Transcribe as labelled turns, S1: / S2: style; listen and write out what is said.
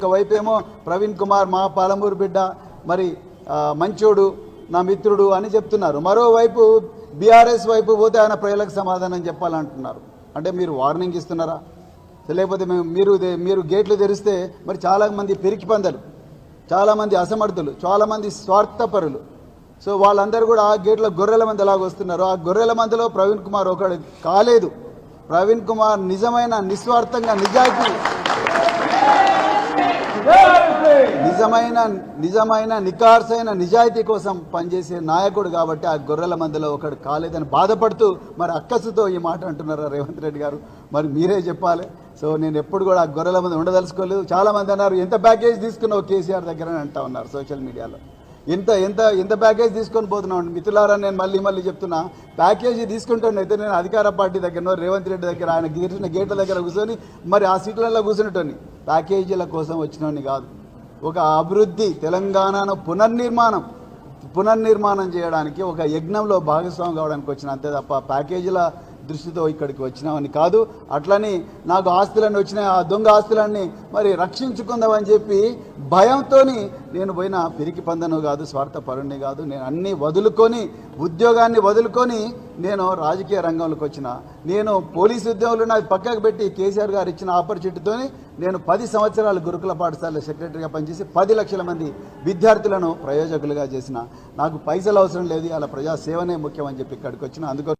S1: ఒకవైపు ఏమో ప్రవీణ్ కుమార్ మా పాలమూరు బిడ్డ మరి మంచోడు నా మిత్రుడు అని చెప్తున్నారు. మరోవైపు బీఆర్ఎస్ వైపు పోతే ఆయన ప్రజలకు సమాధానం చెప్పాలంటున్నారు. అంటే మీరు వార్నింగ్ ఇస్తున్నారా? లేకపోతే మేము మీరు మీరు గేట్లు తెరిస్తే మరి చాలా మంది పెరికి పందలు చాలామంది అసమర్థులు చాలామంది స్వార్థపరులు. సో వాళ్ళందరూ కూడా ఆ గేట్లో గొర్రెల మంది ఎలాగ వస్తున్నారు. ఆ గొర్రెల మందిలో ప్రవీణ్ కుమార్ ఒకడు కాలేదు. ప్రవీణ్ కుమార్ నిజమైన నిస్వార్థంగా నిజాయితీ. నిజమైన నిజమైన నికార్సైన నిజాయితీ కోసం పనిచేసే నాయకుడు కాబట్టి ఆ గొర్రెల మందిలో ఒకడు కాలేదని బాధపడుతూ మరి అక్కసుతో ఈ మాట అంటున్నారు రేవంత్ రెడ్డి గారు? మరి మీరే చెప్పాలి. సో నేను ఎప్పుడు కూడా ఆ గొర్రెల మంది ఉండదలుచుకోలేదు. చాలామంది అన్నారు ఎంత ప్యాకేజ్ తీసుకున్నావు కేసీఆర్ దగ్గర? అని అంటా ఉన్నారు సోషల్ మీడియాలో ఎంత ఎంత ఎంత ప్యాకేజ్ తీసుకొని పోతున్నాం మిత్రులారా? నేను మళ్ళీ మళ్ళీ చెప్తున్నా. ప్యాకేజీ తీసుకుంటాను అయితే నేను అధికార పార్టీ దగ్గర రేవంత్ రెడ్డి దగ్గర ఆయన గీసిన గేట్ల దగ్గర కూర్చొని మరి ఆ సీట్లలో కూర్చునేటోని ప్యాకేజీల కోసం వచ్చినోని కాదు. ఒక అభివృద్ధి తెలంగాణను పునర్నిర్మాణం పునర్నిర్మాణం చేయడానికి ఒక యజ్ఞంలో భాగస్వామి కావడానికి వచ్చిన అంతే తప్ప ప్యాకేజీల దృష్టితో ఇక్కడికి వచ్చినామని కాదు. అట్లని నాకు ఆస్తులన్నీ వచ్చినాయి ఆ దొంగ ఆస్తులన్నీ మరి రక్షించుకుందామని చెప్పి భయంతోని నేను పోయిన పిరికి పందను కాదు స్వార్థపరుణ్ణి కాదు నేను అన్నీ వదులుకొని ఉద్యోగాన్ని వదులుకొని నేను రాజకీయ రంగంలోకి వచ్చిన. నేను పోలీసు ఉద్యోగులు నాకు పక్కకు పెట్టి కేసీఆర్ గారు ఇచ్చిన ఆపర్చునిటీతోని నేను పది సంవత్సరాలు గురుకుల పాఠశాల సెక్రటరీగా పనిచేసి పది లక్షల మంది విద్యార్థులను ప్రయోజకులుగా చేసిన. నాకు పైసలు అవసరం లేదు అలా ప్రజాసేవనే ముఖ్యం అని చెప్పి ఇక్కడికి వచ్చిన. అందుకో